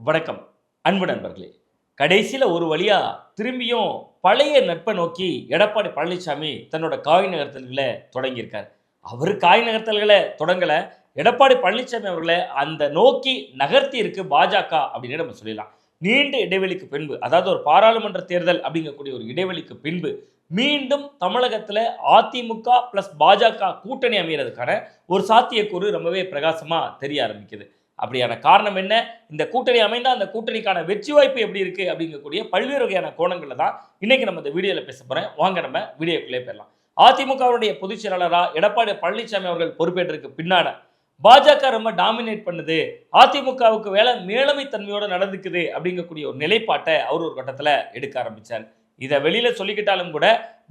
வணக்கம். அன்பு நண்பர்களே கடைசியில் ஒரு வழியாக திரும்பியும் பழைய நட்பை நோக்கி எடப்பாடி பழனிசாமி தன்னோட காய் நகர்த்தல்களை தொடங்கியிருக்கார். அவர் காய் நகர்த்தல்களை தொடங்கலை எடப்பாடி பழனிசாமி அவர்களை அந்த நோக்கி நகர்த்தி இருக்கு பாஜக அப்படின்னு நம்ம சொல்லலாம் நீண்ட இடைவெளிக்கு பின்பு அதாவது ஒரு பாராளுமன்ற தேர்தல் அப்படிங்கக்கூடிய ஒரு இடைவெளிக்கு பின்பு மீண்டும் தமிழகத்தில் அதிமுக ப்ளஸ் பாஜக கூட்டணி அமைகிறதுக்கான ஒரு சாத்தியக்கூறு ரொம்பவே பிரகாசமாக தெரிய ஆரம்பிக்குது. அப்படியான காரணம் என்ன? இந்த கூட்டணி அமைந்தால் அந்த கூட்டணிக்கான வெற்றி வாய்ப்பு எப்படி இருக்குது அப்படிங்கக்கூடிய பல்வேறு வகையான கோணங்களில் தான் இன்றைக்கி நம்ம இந்த வீடியோவில் பேச போகிறேன் வாங்க நம்ம வீடியோக்குள்ளே போயிடலாம். அதிமுகவுடைய பொதுச் செயலாளராக எடப்பாடி பழனிசாமி அவர்கள் பொறுப்பேற்றதுக்கு பின்னாட பாஜக ரொம்ப டாமினேட் பண்ணுது. அதிமுகவுக்கு வேலை மேலமை தன்மையோடு நடந்துக்குது அப்படிங்கக்கூடிய ஒரு நிலைப்பாட்டை அவர் ஒரு கட்டத்தில் எடுக்க ஆரம்பிச்சார். இதை வெளியில் சொல்லிக்கிட்டாலும் கூட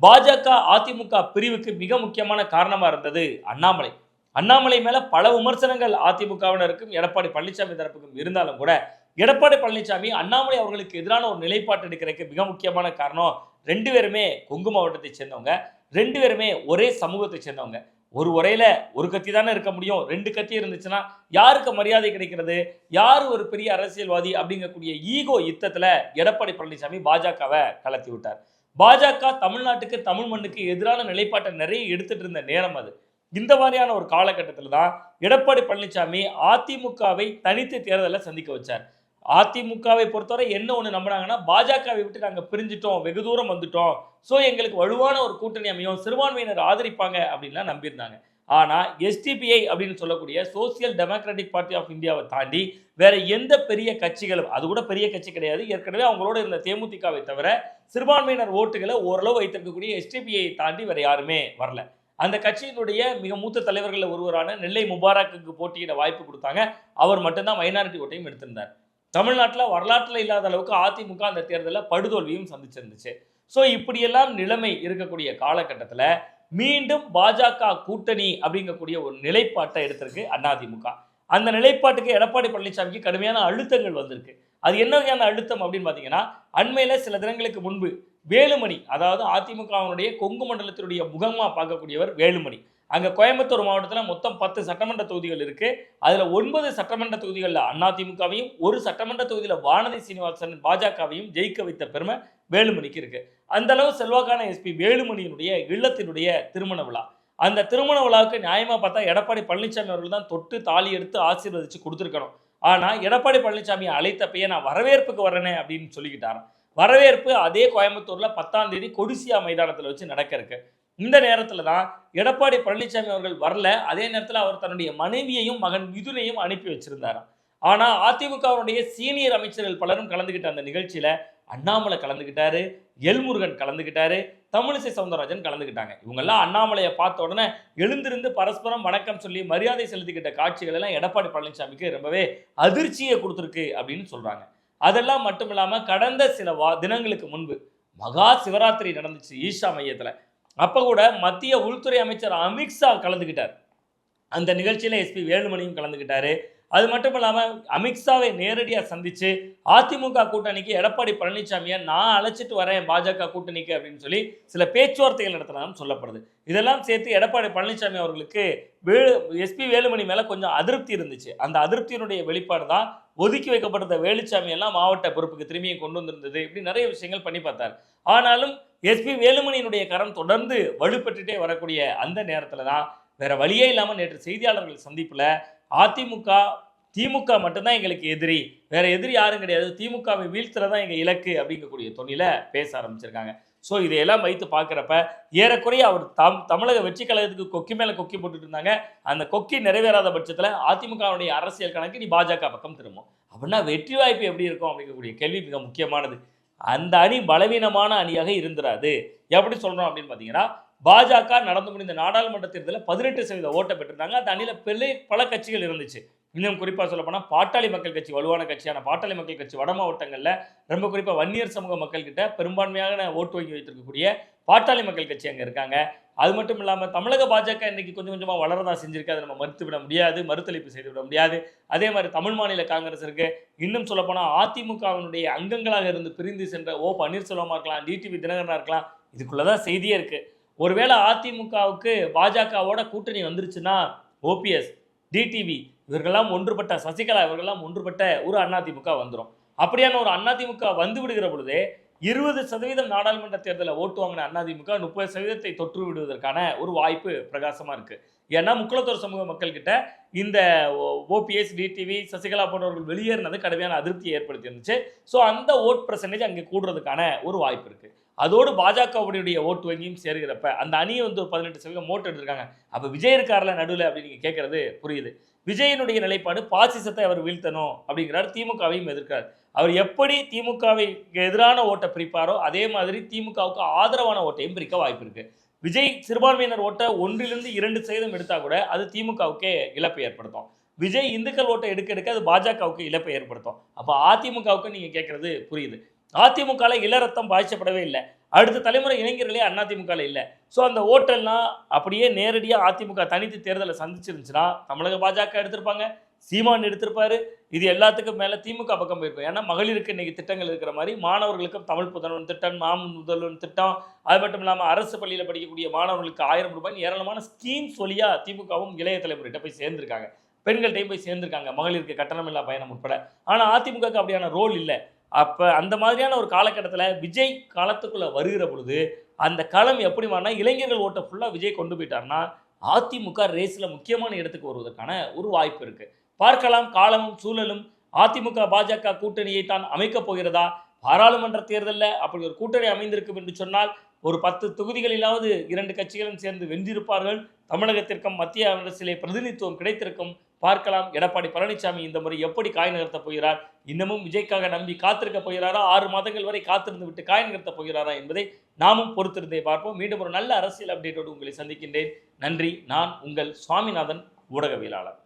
பாஜக அதிமுக பிரிவுக்கு மிக முக்கியமான காரணமாக இருந்தது அண்ணாமலை. அண்ணாமலை மேல பல விமர்சனங்கள் அதிமுகவினருக்கும் எடப்பாடி பழனிசாமி தரப்புக்கும் இருந்தாலும் கூட எடப்பாடி பழனிசாமி அண்ணாமலை அவர்களுக்கு எதிரான ஒரு நிலைப்பாட்டு எடுக்கிறதுக்கு மிக முக்கியமான காரணம் ரெண்டு பேருமே கொங்கு மாவட்டத்தை சேர்ந்தவங்க. ரெண்டு பேருமே ஒரே சமூகத்தை சேர்ந்தவங்க. ஒரு உரையில ஒரு கத்தி தானே இருக்க முடியும். ரெண்டு கத்தி இருந்துச்சுன்னா யாருக்கு மரியாதை கிடைக்கிறது? யார் ஒரு பெரிய அரசியல்வாதி அப்படிங்கக்கூடிய ஈகோ யுத்தத்துல எடப்பாடி பழனிசாமி பாஜகவை கலத்தி விட்டார். பாஜக தமிழ்நாட்டுக்கு தமிழ் மண்ணுக்கு எதிரான நிலைப்பாட்டை நிறைய எடுத்துட்டு இருந்த நேரம் அது. இந்த மாதிரியான ஒரு காலகட்டத்தில் தான் எடப்பாடி பழனிசாமி அதிமுகவை தனித்து தேர்தலில் சந்திக்க வச்சார். அதிமுகவை பொறுத்தவரை என்ன ஒன்று நம்பினாங்கன்னா பாஜகவை விட்டு நாங்கள் பிரிஞ்சிட்டோம் வெகு தூரம் வந்துட்டோம். ஸோ எங்களுக்கு வலுவான ஒரு கூட்டணி அமையும் சிறுபான்மையினர் ஆதரிப்பாங்க அப்படின்லாம் நம்பியிருந்தாங்க. ஆனால் எஸ்டிபிஐ அப்படின்னு சொல்லக்கூடிய சோசியல் டெமோக்ராட்டிக் பார்ட்டி ஆஃப் இந்தியாவை தாண்டி வேற எந்த பெரிய கட்சிகளும் அது கூட பெரிய கட்சி கிடையாது ஏற்கனவே அவங்களோட இருந்த தேமுதிகவை தவிர சிறுபான்மையினர் ஓட்டுகளை ஓரளவு வைத்திருக்கக்கூடிய எஸ்டிபிஐ தாண்டி வேற யாருமே வரல. அந்த கட்சியினுடைய மிக மூத்த தலைவர்களில் ஒருவரான நெல்லை முபாரக்குக்கு போட்டியிட வாய்ப்பு கொடுத்தாங்க. அவர் மட்டும்தான் மைனாரிட்டி ஓட்டையும் எடுத்திருந்தார். தமிழ்நாட்டில் வரலாற்றில் இல்லாத அளவுக்கு அதிமுக அந்த தேர்தலில் படுதோல்வியும் சந்திச்சிருந்துச்சு. ஸோ இப்படியெல்லாம் நிலைமை இருக்கக்கூடிய காலகட்டத்தில் மீண்டும் பாஜக கூட்டணி அப்படிங்கக்கூடிய ஒரு நிலைப்பாட்டை எடுத்திருக்கு அதிமுக அந்த நிலைப்பாட்டுக்கு எடப்பாடி பழனிசாமிக்கு கடுமையான அழுத்தங்கள் வந்திருக்கு. அது என்ன வகையான அழுத்தம் அப்படின்னு பார்த்தீங்கன்னா அண்மையில் சில தினங்களுக்கு முன்பு வேலுமணி அதாவது அதிமுகவினுடைய கொங்கு மண்டலத்தினுடைய முகமாக பார்க்கக்கூடியவர் வேலுமணி. அங்கே கோயம்புத்தூர் மாவட்டத்தில் மொத்தம் பத்து சட்டமன்ற தொகுதிகள் இருக்குது அதில் ஒன்பது சட்டமன்ற தொகுதிகளில் அதிமுகவையும் ஒரு சட்டமன்ற தொகுதியில் வானதி சீனிவாசன் பாஜகவையும் ஜெயிக்க வைத்த பெருமை வேலுமணிக்கு இருக்குது அந்த அளவு செல்வாக்கான எஸ்பி வேலுமணியினுடைய இல்லத்தினுடைய திருமண விழா. அந்த திருமண விழாவுக்கு நியாயமாக பார்த்தா எடப்பாடி பழனிசாமி அவர்கள் தான் தொட்டு தாலி எடுத்து ஆசீர்வதித்து கொடுத்துருக்கணும். ஆனால் எடப்பாடி பழனிசாமியை அழைத்தப்பையே நான் வரவேற்புக்கு வரேனே அப்படின்னு சொல்லிக்கிட்டாராம். வரவேற்பு அதே கோயம்புத்தூரில் பத்தாம் தேதி கொடிசியா மைதானத்தில் வச்சு நடக்க இருக்கு இந்த நேரத்தில் தான் எடப்பாடி பழனிசாமி அவர்கள் வரல. அதே நேரத்தில் அவர் தன்னுடைய மனைவியையும் மகன் மிதுனையும் அனுப்பி வச்சிருந்தாராம். ஆனால் அதிமுகவுடைய சீனியர் அமைச்சர்கள் பலரும் கலந்துக்கிட்ட அந்த நிகழ்ச்சியில் அண்ணாமலை கலந்துக்கிட்டாரு எல்முருகன் கலந்துக்கிட்டாரு தமிழிசை சவுந்தரராஜன் கலந்துக்கிட்டாங்க இவங்கெல்லாம் அண்ணாமலையை பார்த்த உடனே எழுந்திருந்து பரஸ்பரம் வணக்கம் சொல்லி மரியாதை செலுத்திக்கிட்ட காட்சிகள் எல்லாம் எடப்பாடி பழனிசாமிக்கு ரொம்பவே அதிர்ச்சியை கொடுத்துருக்கு அப்படின்னு சொல்கிறாங்க அதெல்லாம் மட்டும் இல்லாமல் கடந்த சில வா தினங்களுக்கு முன்பு மகா சிவராத்திரி நடந்துச்சு ஈஷா மையத்தில். அப்போ கூட மத்திய உள்துறை அமைச்சர் அமித்ஷா கலந்துக்கிட்டார். அந்த நிகழ்ச்சியில் எஸ்பி வேலுமணியும் கலந்துக்கிட்டாரு. அது மட்டும் இல்லாமல் அமித்ஷாவை நேரடியாக சந்தித்து அதிமுக கூட்டணிக்கு எடப்பாடி பழனிசாமியை நான் அழைச்சிட்டு வரேன் பாஜக கூட்டணிக்கு அப்படின்னு சொல்லி சில பேச்சுவார்த்தைகள் நடத்தினாலும் சொல்லப்படுது. இதெல்லாம் சேர்த்து எடப்பாடி பழனிசாமி அவர்களுக்கு வே எஸ்பி வேலுமணி மேலே கொஞ்சம் அதிருப்தி இருந்துச்சு. அந்த அதிருப்தியினுடைய வெளிப்பாடு தான் ஒதுக்கி வைக்கப்பட்ட வேலுச்சாமி எல்லாம் மாவட்ட பொறுப்புக்கு திரும்பியும் கொண்டு வந்திருந்தது இப்படி நிறைய விஷயங்கள் பண்ணி பார்த்தார். ஆனாலும் எஸ்பி வேலுமணியினுடைய கரம் தொடர்ந்து வலுப்பட்டுட்டே வரக்கூடிய அந்த நேரத்தில் தான் வேற வழியே இல்லாமல் நேற்று செய்தியாளர்கள் சந்திப்பில் அதிமுக திமுக மட்டும்தான் எங்களுக்கு எதிரி. வேற எதிரி யாரும் கிடையாது. திமுகவை வீழ்த்துறதான் எங்கள் இலக்கு அப்படிங்கக்கூடிய தொழில பேச ஆரம்பிச்சிருக்காங்க. ஸோ இதையெல்லாம் வைத்து பார்க்குறப்ப ஏறக்குறைய அவர் தம் தமிழக வெற்றி கழகத்துக்கு கொக்கி மேலே கொக்கி போட்டுட்டு இருந்தாங்க. அந்த கொக்கி நிறைவேறாத பட்சத்தில் அதிமுகவுடைய அரசியல் கணக்கு நீ பாஜக பக்கம் திரும்பும். அப்படின்னா வெற்றி வாய்ப்பு எப்படி இருக்கும் அப்படிங்கக்கூடிய கேள்வி மிக முக்கியமானது. அந்த அணி பலவீனமான அணியாக இருந்துராது. எப்படி சொல்கிறோம் அப்படின்னு பார்த்தீங்கன்னா பாஜக நடந்து முடிந்த நாடாளுமன்ற தேர்தலில் பதினெட்டு சதவீத ஓட்டை பெற்றிருந்தாங்க. அந்த அணியில் பெரிய பல கட்சிகள் இருந்துச்சு. இன்னும் குறிப்பாக சொல்லப்போனால் பாட்டாளி மக்கள் கட்சி வலுவான கட்சியான பாட்டாளி மக்கள் கட்சி வட மாவட்டங்களில் ரொம்ப குறிப்பாக வன்னியர் சமூக மக்கள்கிட்ட பெரும்பான்மையான ஓட்டு வங்கி வைத்திருக்கக்கூடிய பாட்டாளி மக்கள் கட்சி அங்கே இருக்காங்க. அது மட்டும் இல்லாமல் தமிழக பாஜக இன்னைக்கு கொஞ்சம் கொஞ்சமாக வளரதா செஞ்சிருக்கு. அதை நம்ம மறுத்துவிட முடியாது மறுத்தளிப்பு செய்து விட முடியாது. அதே மாதிரி தமிழ் மாநில காங்கிரஸ் இருக்கு. இன்னும் சொல்லப்போனால் அதிமுகவினுடைய அங்கங்களாக இருந்து பிரிந்து சென்ற ஓ பன்னீர்செல்வமாக இருக்கலாம் டிடிவி தினகரனாக இருக்கலாம். இதுக்குள்ளே தான் செய்தியே இருக்குது ஒருவேளை அதிமுகவுக்கு பாஜகவோட கூட்டணி வந்துருச்சுன்னா ஓபிஎஸ் டிடிவி இவர்களெல்லாம் ஒன்றுபட்ட சசிகலா இவர்களெல்லாம் ஒன்றுபட்ட ஒரு அதிமுக வந்துடும் அப்படியான ஒரு அதிமுக வந்து விடுகிற பொழுதே இருபது சதவீதம் நாடாளுமன்ற தேர்தலில் ஓட்டு வாங்கின அதிமுக முப்பது சதவீதத்தை தொற்று விடுவதற்கான ஒரு வாய்ப்பு பிரகாசமாக இருக்குது ஏன்னா முக்குளத்தோர் சமூக மக்கள்கிட்ட இந்த ஓபிஎஸ் டிடிவி சசிகலா போன்றவர்கள் வெளியேறினது கடுமையான அதிருப்தியை ஏற்படுத்தி இருந்துச்சு ஸோ அந்த ஓட் பர்சன்டேஜ் அங்கே கூடுறதுக்கான ஒரு வாய்ப்பு இருக்குது அதோடு பாஜகவுடைய ஓட்டு வங்கியும் சேர்கிறப்ப அந்த அணியை வந்து ஒரு பதினெட்டு சதவீதம் ஓட்டு எடுத்திருக்காங்க. அப்போ விஜய் இருக்கார்ல நடுவில் அப்படின்னு நீங்கள் கேட்கறது புரியுது. விஜயனுடைய நிலைப்பாடு பாசிசத்தை அவர் வீழ்த்தணும் அப்படிங்கிறார் திமுகவையும் எதிர்க்கிறார். அவர் எப்படி திமுகவை எதிரான ஓட்டை பிரிப்பாரோ அதே மாதிரி திமுகவுக்கு ஆதரவான ஓட்டையும் பிரிக்க வாய்ப்பு இருக்குது விஜய் சிறுபான்மையினர் ஓட்டை ஒன்றிலிருந்து இரண்டு சதவீதம் எடுத்தால் கூட அது திமுகவுக்கே இழப்பை ஏற்படுத்தும். விஜய் இந்துக்கள் ஓட்டை எடுக்க எடுக்க அது பாஜகவுக்கு இழப்பை ஏற்படுத்தும். அப்போ அதிமுகவுக்கு நீங்கள் கேட்குறது புரியுது. அதிமுகவில் இளரத்தம் பாய்ச்சப்படவே இல்லை. அடுத்த தலைமுறை இளைஞர்களே அதிமுகல இல்லை. ஸோ அந்த ஓட்டெல்லாம் அப்படியே நேரடியாக அதிமுக தனித்து தேர்தலை சந்திச்சிருந்துச்சுன்னா தமிழக பாஜக எடுத்திருப்பாங்க சீமான் எடுத்திருப்பாரு. இது எல்லாத்துக்கும் மேலே திமுக பக்கம் போயிருக்கும். ஏன்னா மகளிருக்கு இன்னைக்கு திட்டங்கள் இருக்கிற மாதிரி மாணவர்களுக்கும் தமிழ் புதல்வன் திட்டம் மாம் முதல்வன் திட்டம் அது மட்டும் இல்லாமல் அரசு பள்ளியில் படிக்கக்கூடிய மாணவர்களுக்கு ஆயிரம் ரூபாய் ஏராளமான ஸ்கீம்ஸ் வழியாக திமுகவும் இளைய தலைமுறைகிட்ட போய் சேர்ந்திருக்காங்க. பெண்கள்கிட்டையும் போய் சேர்ந்திருக்காங்க. மகளிருக்கு கட்டணமில்லா பயணம் உட்பட. ஆனால் அதிமுகவுக்கு அப்படியான ரோல் இல்லை. அப்போ அந்த மாதிரியான ஒரு காலகட்டத்தில் விஜய் காலத்துக்குள்ளே வருகிற பொழுது அந்த களம் எப்படி மாறினா இளைஞர்கள் ஓட்டை ஃபுல்லாக விஜய் கொண்டு போயிட்டாருன்னா அதிமுக ரேஸில் முக்கியமான இடத்துக்கு வருவதற்கான ஒரு வாய்ப்பு இருக்குது பார்க்கலாம் காலமும் சூழலும். அதிமுக பாஜக கூட்டணியை தான் அமைக்கப் போகிறதா? பாராளுமன்ற தேர்தலில் அப்படி ஒரு கூட்டணி அமைந்திருக்கும் என்று சொன்னால் ஒரு பத்து தொகுதிகளிலாவது இரண்டு கட்சிகளும் சேர்ந்து வென்றிருப்பார்கள். தமிழகத்திற்கும் மத்திய அரசிலே பிரதிநிதித்துவம் கிடைத்திருக்கும். பார்க்கலாம். எடப்பாடி பழனிசாமி இந்த முறை எப்படி காய் நகர்த்த போகிறார்? இன்னமும் விஜய்க்காக நம்பி காத்திருக்க போகிறாரா? ஆறு மாதங்கள் வரை காத்திருந்து விட்டு காய் நகர்த்த போகிறாரா என்பதை நாமும் பொறுத்திருந்தே பார்ப்போம். மீண்டும் ஒரு நல்ல அரசியல் அப்டேட்டோடு உங்களை சந்திக்கின்றேன். நன்றி. நான் உங்கள் சுவாமிநாதன் ஊடகவியலாளர்.